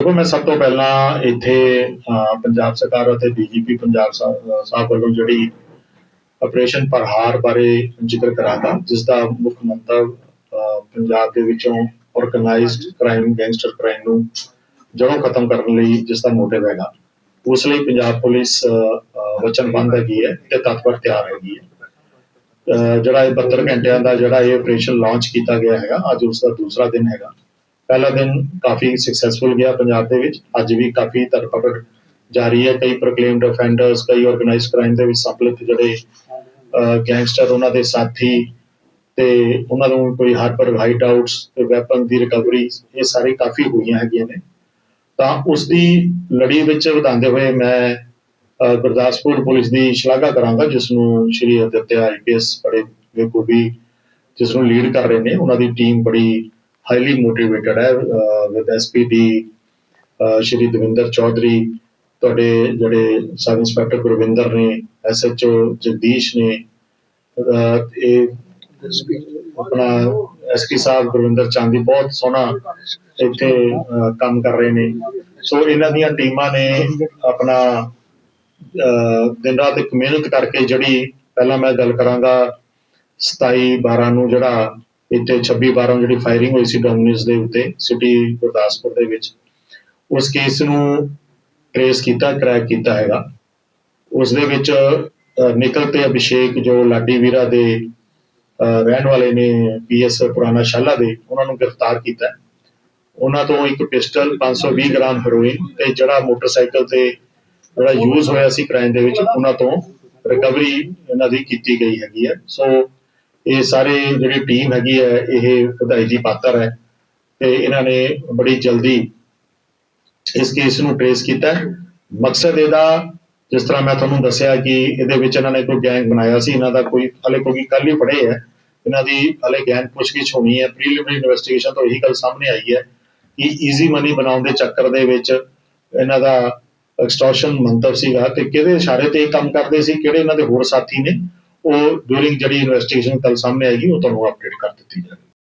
ਦੇਖੋ ਮੈਂ ਸਭ ਤੋਂ ਪਹਿਲਾਂ ਇੱਥੇ ਪੰਜਾਬ ਸਰਕਾਰ ਅਤੇ ਡੀਜੀਪੀ ਪੰਜਾਬ ਸਾਹਿਬ ਵੱਲੋਂ ਜਿਹੜੀ ਆਪਰੇਸ਼ਨ ਪ੍ਰਹਾਰ ਬਾਰੇ ਜ਼ਿਕਰ ਕਰਾਂਗਾ ਜਿਸ ਦਾ ਮੁੱਖ ਮੰਤਵ ਪੰਜਾਬ ਦੇ ਵਿੱਚੋਂ ਆਰਗੇਨਾਈਜ਼ਡ ਕ੍ਰਾਈਮ ਗੈਂਗਸਟਰ ਕ੍ਰਾਈਮ ਨੂੰ ਜੜੋਂ ਖਤਮ ਕਰਨ ਲਈ ਜਿਸ ਦਾ ਮੋਟਿਵ ਹੈਗਾ। ਉਸ ਲਈ ਪੰਜਾਬ ਪੁਲਿਸ ਅਹ, ਹੈਗੀ ਹੈ ਤੇ ਤਤਪਰ ਤਿਆਰ ਹੈਗੀ ਹੈ। ਜਿਹੜਾ ਇਹ 72 ਘੰਟਿਆਂ ਦਾ ਜਿਹੜਾ ਇਹ ਆਪਰੇਸ਼ਨ ਲਾਂਚ ਕੀਤਾ ਗਿਆ ਹੈਗਾ ਅੱਜ ਉਸ ਦਾ ਦੂਸਰਾ ਦਿਨ ਹੈਗਾ। ਪਹਿਲਾ ਦਿਨ ਕਾਫੀ ਸਕਸੈਸਫੁਲ ਗਿਆ ਪੰਜਾਬ ਦੇ ਵਿੱਚ। ਅੱਜ ਵੀ ਕਾਫੀ ਧਰਪਕੜ ਜਾਰੀ ਹੈ। ਕਈ ਪ੍ਰੋਕਲੇਮਡ ਅਫੈਂਡਰਸ ਕਈ ਆਰਗੇਨਾਈਜ਼ਡ ਕ੍ਰਾਈਮ ਦੇ ਵਿੱਚ ਸੰਪਲਿਤ ਜਿਹੜੇ ਗੈਂਗਸਟਰ ਉਹਨਾਂ ਦੇ ਸਾਥੀ ਤੇ ਉਹਨਾਂ ਨੂੰ ਕੋਈ ਹਾਰਬਰ ਹਾਈਟ ਆਊਟਸ ਤੇ ਵੈਪਨ ਦੀ ਰਿਕਵਰੀ ਇਹ ਸਾਰੇ ਕਾਫੀ ਹੋਈਆਂ ਹੈਗੀਆਂ ਨੇ। ਤਾਂ ਉਸ ਦੀ ਲੜੀ ਵਿੱਚ ਵਧਾਉਂਦੇ ਹੋਏ ਮੈਂ ਗੁਰਦਾਸਪੁਰ ਪੁਲਿਸ ਦੀ ਸ਼ਲਾਘਾ ਕਰਾਂਗਾ ਜਿਸ ਨੂੰ ਸ਼੍ਰੀ ਅਦਿੱਤਿਆ ਆਈਪੀਐਸ ਬੜੇ ਬਖੂਬੀ ਜਿਸ ਨੂੰ ਲੀਡ ਕਰ ਰਹੇ ਨੇ। ਉਹਨਾਂ ਦੀ ਟੀਮ ਬੜੀ ਹਾਈਲੀ ਮੋਟੀਵੇਟਡ ਹੈ ਵਿਦ ਐਸਪੀਡੀ ਸ਼੍ਰੀ ਦਵਿੰਦਰ ਚੌਧਰੀ ਤੁਹਾਡੇ ਜਿਹੜੇ ਸਬ ਇੰਸਪੈਕਟਰ ਗੁਰਵਿੰਦਰ ਨੇ ਐਸਐਚਓ ਜਗਦੀਸ਼ ਨੇ ਇਹ ਆਪਣਾ ਐਸਪੀ ਸਾਹਿਬ ਗੁਰਵਿੰਦਰ ਚਾਂਦੀ ਬਹੁਤ ਸੋਹਣਾ ਇੱਥੇ ਕੰਮ ਕਰ ਰਹੇ ਨੇ। ਸੋ ਇਹਨਾਂ ਦੀਆਂ ਟੀਮਾਂ ਨੇ ਆਪਣਾ ਅਹ, ਦਿਨ ਰਾਤ ਇੱਕ ਮਿਹਨਤ ਕਰਕੇ ਜਿਹੜੀ ਪਹਿਲਾਂ ਮੈਂ ਗੱਲ ਕਰਾਂਗਾ 27 12 ਨੂੰ ਜਿਹੜਾ ਇੱਥੇ 26 12 ਜਿਹੜੀ ਫਾਇਰਿੰਗ ਹੋਈ ਸੀ ਡੋਮਿਨਸ ਦੇ ਉੱਤੇ ਸਿਟੀ ਗੁਰਦਾਸਪੁਰ ਦੇ ਵਿੱਚ। ਉਸ ਕੇਸ ਨੂੰ ਟ੍ਰੇਸ ਕੀਤਾ ਕ੍ਰੈਕ ਕੀਤਾ ਹੈਗਾ। ਉਸ ਦੇ ਵਿੱਚ ਅਹ, ਤੇ ਅਭਿਸ਼ੇਕ ਜੋ ਲਾਡੀ ਵੀਰਾ ਦੇ ਰਹਿਣ ਵਾਲੇ ਨੇ ਪੀਐਸ ਪੁਰਾਣਾ ਸ਼ਾਲਾ ਦੇ ਉਹਨਾਂ ਨੂੰ ਗ੍ਰਿਫਤਾਰ ਕੀਤਾ। ਉਹਨਾਂ ਤੋਂ ਇੱਕ ਪਿਸਟਲ 520 ਗ੍ਰਾਮ ਹੈਰੋਇਨ ਤੇ ਜਿਹੜਾ ਮੋਟਰਸਾਈਕਲ ਤੇ ਜਿਹੜਾ ਯੂਜ਼ ਹੋਇਆ ਸੀ ਕ੍ਰਾਈਮ ਦੇ ਵਿੱਚ ਉਹਨਾਂ ਤੋਂ ਰਿਕਵਰੀ ਇਹਨਾਂ ਦੀ ਕੀਤੀ ਗਈ ਹੈਗੀ ਹੈ ਸੋ ਇਹ ਸਾਰੇ ਜਿਹੜੀ ਟੀਮ ਹੈਗੀ ਹੈ, ਇਹ ਵਧਾਈ ਦੀ ਪਾਤਰ ਹੈ ਤੇ ਇਹਨਾਂ ਨੇ ਬੜੀ ਜਲਦੀ ਇਸ ਕੇਸ ਨੂੰ ਟ੍ਰੇਸ ਕੀਤਾ ਮਕਸਦ ਇਹਦਾ, ਜਿਸ ਤਰ੍ਹਾਂ ਮੈਂ ਤੁਹਾਨੂੰ ਦੱਸਿਆ ਕਿ ਇਹਦੇ ਵਿੱਚ ਇਹਨਾਂ ਨੇ ਕੋਈ ਗੈਂਗ ਬਣਾਇਆ ਸੀ, ਇਹਨਾਂ ਦਾ ਕੋਈ ਹਲੇ ਕੋਈ ਕੱਲ ਹੀ ਫੜੇ ਹੈ। ਇਹਨਾਂ ਦੀ ਹਲੇ ਗੈਂਗ ਪੁੱਛਗਿੱਛ ਹੋਣੀ ਹੈ। ਪ੍ਰੀਲਿਮਿਨਰੀ ਇਨਵੈਸਟੀਗੇਸ਼ਨ ਤੋਂ ਇਹੀ ਗੱਲ ਸਾਹਮਣੇ ਆਈ ਹੈ ਕਿ ਈਜ਼ੀ ਮਨੀ ਬਣਾਉਣ ਦੇ ਚੱਕਰ ਦੇ ਵਿੱਚ ਇਹਨਾਂ ਦਾ ਐਕਸਟੋਰਸ਼ਨ ਮੰਤਵ ਸੀਗਾ ਤੇ ਕਿਹਦੇ ਇਸ਼ਾਰੇ ਤੇ ਇਹ ਕੰਮ ਕਰਦੇ ਸੀ, ਕਿਹੜੇ ਇਹਨਾਂ ਦੇ ਹੋਰ ਸਾਥੀ ਨੇ? ਉਹ ਡੂਰਿੰਗ ਜਿਹੜੀ ਇਨਵੈਸਟੀਗੇਸ਼ਨ ਕੱਲ ਸਾਹਮਣੇ ਆਏਗੀ ਉਹ ਤੁਹਾਨੂੰ ਅਪਡੇਟ ਕਰ ਦਿੱਤੀ ਜਾਵੇਗੀ